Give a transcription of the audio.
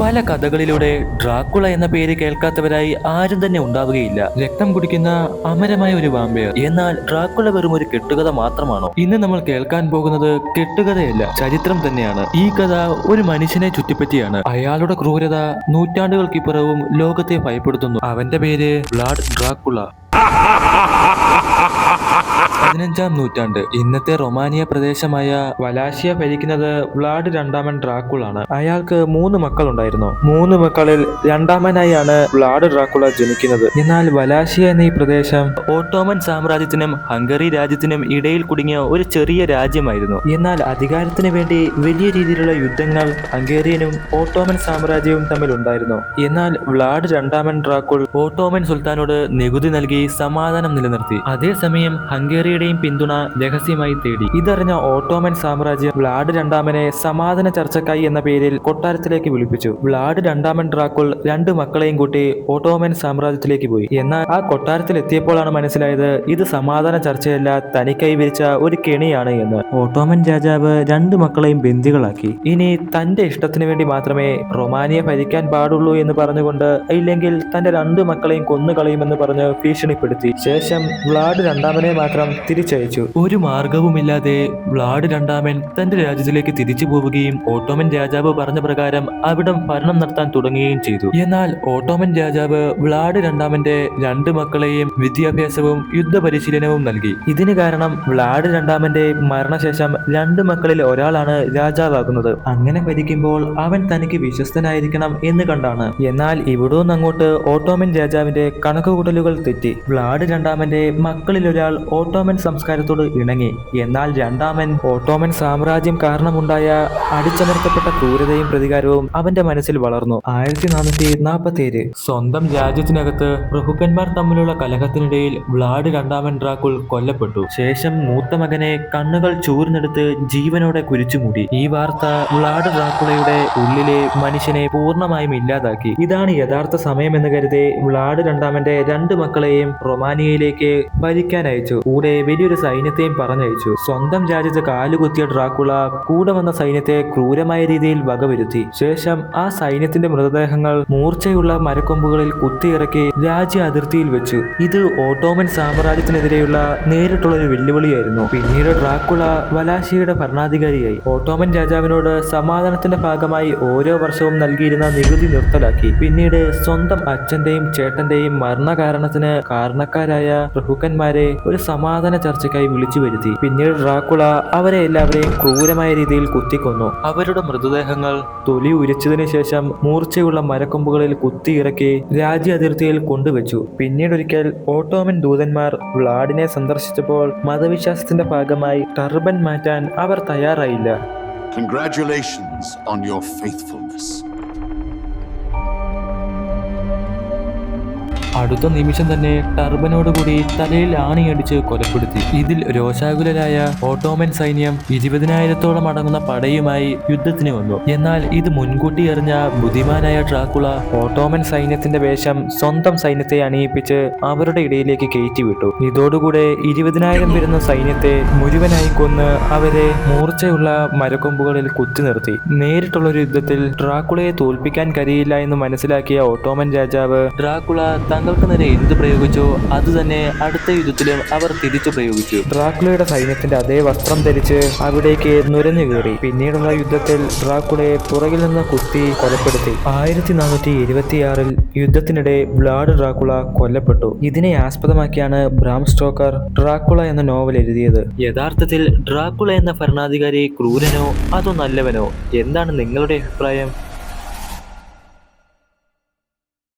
പല കഥകളിലൂടെ ഡ്രാക്കുള എന്ന പേര് കേൾക്കാത്തവരായി ആരും തന്നെ ഉണ്ടാവുകയില്ല. രക്തം കുടിക്കുന്ന അമരമായ ഒരു വാമ്പയർ എന്നാൽ ഡ്രാക്കുള വെറും ഒരു കെട്ടുകഥ മാത്രമാണോ? ഇന്ന് നമ്മൾ കേൾക്കാൻ പോകുന്നത് കെട്ടുകഥയല്ല ചരിത്രം തന്നെയാണ്. ഈ കഥ ഒരു മനുഷ്യനെ ചുറ്റിപ്പറ്റിയാണ്. അയാളുടെ ക്രൂരത നൂറ്റാണ്ടുകൾക്കിപ്പുറവും ലോകത്തെ ഭയപ്പെടുത്തുന്നു. അവന്റെ പേര് ബ്ലാഡ് ഡ്രാക്കുള. പതിനഞ്ചാം നൂറ്റാണ്ട് ഇന്നത്തെ റൊമാനിയ പ്രദേശമായ വലാശിയ ഭരിക്കുന്നത് വ്ലാഡ് രണ്ടാമൻ ഡ്രാക്കുളാണ്. അയാൾക്ക് മൂന്ന് മക്കൾ ഉണ്ടായിരുന്നു മൂന്ന് മക്കളിൽ രണ്ടാമനായാണ് വ്ലാഡ് ഡ്രാക്കുള ജനിക്കുന്നത്. എന്നാൽ വലാശിയ എന്ന ഈ പ്രദേശം ഓട്ടോമൻ സാമ്രാജ്യത്തിനും ഹംഗറി രാജ്യത്തിനും ഇടയിൽ കുടുങ്ങിയ ഒരു ചെറിയ രാജ്യമായിരുന്നു. എന്നാൽ അധികാരത്തിന് വേണ്ടി വലിയ രീതിയിലുള്ള യുദ്ധങ്ങൾ ഹംഗേറിയനും ഓട്ടോമൻ സാമ്രാജ്യവും തമ്മിൽ ഉണ്ടായിരുന്നു. എന്നാൽ വ്ലാഡ് രണ്ടാമൻ ഡ്രാക്കുൾ ഓട്ടോമൻ സുൽത്താനോട് നികുതി നൽകി സമാധാനം നിലനിർത്തി. അതേസമയം ഹംഗേറിയുടെയും പിന്തുണ രഹസ്യമായി തേടി. ഇതറിഞ്ഞ ഓട്ടോമൻ സാമ്രാജ്യം വ്ലാഡ് രണ്ടാമനെ സമാധാന ചർച്ചക്കായി എന്ന പേരിൽ കൊട്ടാരത്തിലേക്ക് വിളിപ്പിച്ചു. വ്ലാഡ് രണ്ടാമൻ ഡ്രാക്കുൾ രണ്ട് മക്കളെയും കൂട്ടി ഓട്ടോമൻ സാമ്രാജ്യത്തിലേക്ക് പോയി. എന്നാൽ ആ കൊട്ടാരത്തിൽ എത്തിയപ്പോഴാണ് മനസ്സിലായത് ഇത് സമാധാന ചർച്ചയല്ല തനിക്കായി വിരിച്ച ഒരു കെണിയാണ് എന്ന്. ഓട്ടോമൻ രാജാവ് രണ്ട് മക്കളെയും ബന്ദികളാക്കി. ഇനി തന്റെ ഇഷ്ടത്തിന് വേണ്ടി മാത്രമേ റൊമാനിയ ഭരിക്കാൻ പാടുള്ളൂ എന്ന് പറഞ്ഞുകൊണ്ട് ഇല്ലെങ്കിൽ തന്റെ രണ്ട് മക്കളെയും കൊന്നുകളയുമെന്ന് പറഞ്ഞ് ഭീഷണിപ്പെടുത്തി. ശേഷം വ്ലാഡ് രണ്ടാമനെ മാത്രം തിരിച്ചയച്ചു. ഒരു മാർഗവുമില്ലാതെ വ്ലാഡ് രണ്ടാമൻ തന്റെ രാജ്യത്തിലേക്ക് തിരിച്ചു പോവുകയും ഓട്ടോമൻ രാജാവ് പറഞ്ഞ പ്രകാരം അവിടം ഭരണം നടത്താൻ തുടങ്ങുകയും ചെയ്തു. എന്നാൽ ഓട്ടോമൻ രാജാവ് വ്ലാഡ് രണ്ടാമന്റെ രണ്ട് മക്കളെയും വിദ്യാഭ്യാസവും യുദ്ധപരിശീലനവും നൽകി. ഇതിന് കാരണം വ്ലാഡ് രണ്ടാമന്റെ മരണശേഷം രണ്ട് മക്കളിൽ ഒരാളാണ് രാജാവാകുന്നത്. അങ്ങനെ ഭരിക്കുമ്പോൾ അവൻ തനിക്ക് വിശ്വസ്തനായിരിക്കണം എന്ന് കണ്ടാണ്. എന്നാൽ ഇവിടെ അങ്ങോട്ട് ഓട്ടോമൻ രാജാവിന്റെ കണക്കുകൂട്ടലുകൾ തെറ്റി. വ്ലാഡ് രണ്ടാമന്റെ മക്കളിൽ ഒരാൾ ഓട്ടോമൻ സംസ്കാരത്തോട് ഇണങ്ങി. എന്നാൽ രണ്ടാമൻ ഓട്ടോമൻ സാമ്രാജ്യം കാരണമുണ്ടായ അടിച്ചമർത്തപ്പെട്ട ക്രൂരതയും പ്രതികാരവും അവന്റെ മനസ്സിൽ വളർന്നു. ആയിരത്തി നാനൂറ്റി നാൽപ്പത്തി ഏഴ് സ്വന്തം രാജ്യത്തിനകത്ത് പ്രഭുക്കന്മാർ തമ്മിലുള്ള കലഹത്തിനിടയിൽ വ്ലാഡ് രണ്ടാമൻ ഡ്രാക്കുൾ കൊല്ലപ്പെട്ടു. ശേഷം മൂത്ത മകനെ കണ്ണുകൾ ചൂർന്നെടുത്ത് ജീവനോടെ കുരിച്ചുമൂടി ഈ വാർത്ത വ്ലാഡ് ഡ്രാക്കുളയുടെ ഉള്ളിലെ മനുഷ്യനെ പൂർണമായും ഇല്ലാതാക്കി. ഇതാണ് യഥാർത്ഥ സമയമെന്ന് കരുതി വ്ലാഡ് രണ്ടാമന്റെ രണ്ട് മക്കളെയും റൊമാനിയയിലേക്ക് ഭരിക്കാൻ അയച്ചു. കൂടെ വലിയൊരു സൈന്യത്തെയും പറഞ്ഞയച്ചു. സ്വന്തം രാജ്യത്ത് കാലുകുത്തിയ ഡ്രാക്കുള കൂടെ വന്ന സൈന്യത്തെ ക്രൂരമായ രീതിയിൽ വകവരുത്തി. ശേഷം ആ സൈന്യത്തിന്റെ മൃതദേഹങ്ങൾ മൂർച്ചയുള്ള മരക്കൊമ്പുകളിൽ കുത്തിയിറക്കി രാജ്യ അതിർത്തിയിൽ വെച്ചു. ഇത് ഓട്ടോമൻ സാമ്രാജ്യത്തിനെതിരെയുള്ള നേരിട്ടുള്ള ഒരു വെല്ലുവിളിയായിരുന്നു. പിന്നീട് ഡ്രാക്കുള വലാശിയുടെ ഭരണാധികാരിയായി. ഓട്ടോമൻ രാജാവിനോട് സമാധാനത്തിന്റെ ഭാഗമായി ഓരോ വർഷവും നൽകിയിരുന്ന നികുതി നിർത്തലാക്കി. പിന്നീട് സ്വന്തം അച്ഛന്റെയും ചേട്ടന്റെയും മരണകാരണത്തിന് കാരണക്കാരായ പ്രഭുക്കന്മാരെ ഒരു സമാധാന ചർച്ചയ്ക്കായി വിളിച്ചു വരുത്തി. പിന്നീട് ഡ്രാക്കുള അവരെ എല്ലാവരെയും ക്രൂരമായ രീതിയിൽ കുത്തിക്കൊന്നു. അവരുടെ മൃതദേഹങ്ങൾ തൊലി ഉരിച്ചതിനു ശേഷം മൂർച്ചയുള്ള മരക്കൊമ്പുകളിൽ കുത്തിയിറക്കി രാജ്യ അതിർത്തിയിൽ കൊണ്ടുവച്ചു. പിന്നീട് ഒരിക്കൽ ഓട്ടോമൻ ദൂതന്മാർ വ്ളാഡിനെ സന്ദർശിച്ചപ്പോൾ മതവിശ്വാസത്തിന്റെ ഭാഗമായി ടർബൻ മാറ്റാൻ അവർ തയ്യാറായില്ല. Congratulations on your faithfulness. അടുത്ത നിമിഷം തന്നെ ടർബനോട് കൂടി തലയിൽ ആണിയടിച്ച് കൊലപ്പെടുത്തി. ഇതിൽ രോഷാകുലരായ ഓട്ടോമൻ സൈന്യം ഇരുപതിനായിരത്തോളം അടങ്ങുന്ന പടയുമായി യുദ്ധത്തിന് വന്നു. എന്നാൽ ഇത് മുൻകൂട്ടി എറിഞ്ഞ ബുദ്ധിമാനായ ട്രാക്കുള ഓട്ടോമൻ സൈന്യത്തിന്റെ വേഷം സ്വന്തം സൈന്യത്തെ അണിയിപ്പിച്ച് അവരുടെ ഇടയിലേക്ക് കയറ്റിവിട്ടു. ഇതോടുകൂടെ ഇരുപതിനായിരം വരുന്ന സൈന്യത്തെ മുഴുവനായി കൊന്ന് അവരെ മൂർച്ചയുള്ള മരക്കൊമ്പുകളിൽ കുത്തി നിർത്തി. നേരിട്ടുള്ള ഒരു യുദ്ധത്തിൽ ട്രാക്കുളയെ തോൽപ്പിക്കാൻ കഴിയില്ല എന്ന് മനസ്സിലാക്കിയ ഓട്ടോമൻ രാജാവ് ഡ്രാക്കുള തങ്ങൾക്ക് നേരെ എന്ത് പ്രയോഗിച്ചോ? അത് തന്നെ അടുത്ത യുദ്ധത്തിലും അവർ തിരിച്ചു പ്രയോഗിച്ചു. ഡ്രാക്കുളയുടെ സൈന്യത്തിന്റെ അതേ വസ്ത്രം ധരിച്ച് അവിടേക്ക് നുരഞ്ഞു കയറി. പിന്നീടുള്ള യുദ്ധത്തിൽ ഡ്രാക്കുളയെ പുറകിൽ നിന്ന് കുത്തി കൊലപ്പെടുത്തി. ആയിരത്തി നാനൂറ്റി ഇരുപത്തിയാറിൽ യുദ്ധത്തിനിടെ ബ്ലാഡ് ഡ്രാക്കുള കൊല്ലപ്പെട്ടു. ഇതിനെ ആസ്പദമാക്കിയാണ് ബ്രാം സ്റ്റോക്കർ ഡ്രാക്കുള എന്ന നോവൽ എഴുതിയത്. യഥാർത്ഥത്തിൽ ഡ്രാക്കുള എന്ന ഭരണാധികാരി ക്രൂരനോ അതോ നല്ലവനോ? എന്താണ് നിങ്ങളുടെ അഭിപ്രായം?